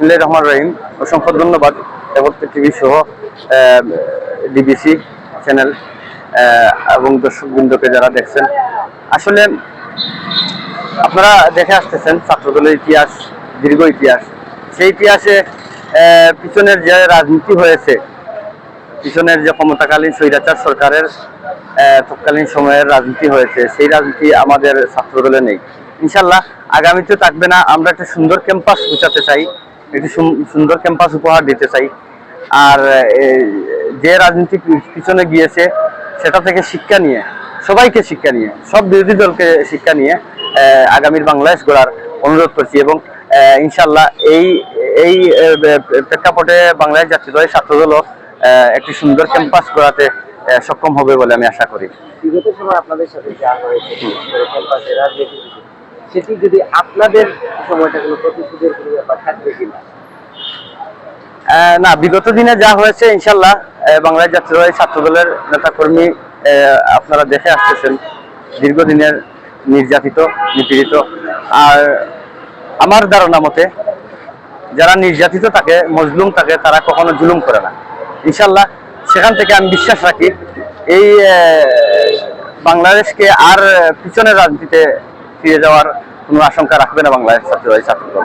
বিসমুল্লাহ রহমান রহিম। অসংখ্য ধন্যবাদ দেবত্ব টিভি সহ ডিবিসি চ্যানেল এবং দর্শকবৃন্দকে যারা দেখছেন। আসলে আপনারা দেখে আসতেছেন ছাত্রদলের ইতিহাস, দীর্ঘ ইতিহাস। সেই ইতিহাসে পিছনের যে রাজনীতি হয়েছে, পিছনের যে ক্ষমতাকালীন স্বৈরাচার সরকারের তৎকালীন সময়ের রাজনীতি হয়েছে, সেই রাজনীতি আমাদের ছাত্রদলে নেই। ইনশাল্লাহ আগামীতে থাকবে না। আমরা একটা সুন্দর ক্যাম্পাস গুছাতে চাই। একটি সুন- সুন্দর ক্যাম্পাস উপহার দিতে চাই। আর যে রাজনীতি পিছনে গিয়েছে সেটা থেকে শিক্ষা নিয়ে সবাইকে শিক্ষা নিয়ে সব বিরোধী দলকে শিক্ষা নিয়ে আগামীর বাংলাদেশ গড়ার অনুরোধ করছি এবং ইনশাল্লাহ এই এই প্রেক্ষাপটে বাংলাদেশ জাতীয় দলের ছাত্রদলও একটি সুন্দর ক্যাম্পাস গড়াতে সক্ষম হবে বলে আমি আশা করি। বিগত সময় আপনাদের সাথে যা হয়েছে সেটি যদি আপনাদের সময়টা কোনো প্রতিশোধের কোনো ব্যাপার থাকবে কিনা? না বিগত দিনে যা হয়েছে ইনশাল্লাহ আহ, বাংলাদেশ জাতীয় দলের নেতাকর্মী আপনারা দেখে আসতেছেন দীর্ঘদিনের নির্যাতিত নিপীড়িত। আর আমার ধারণা মতে যারা নির্যাতিত থাকে মজলুম থাকে তারা কখনো জুলুম করে না। ইনশাল্লাহ সেখান থেকে আমি বিশ্বাস রাখি এই বাংলাদেশকে আর পিছনের রাজনীতিতে ফিরে যাওয়ার কোনো আশঙ্কা রাখবে না বাংলাদেশ ছাত্রী ছাত্রদল।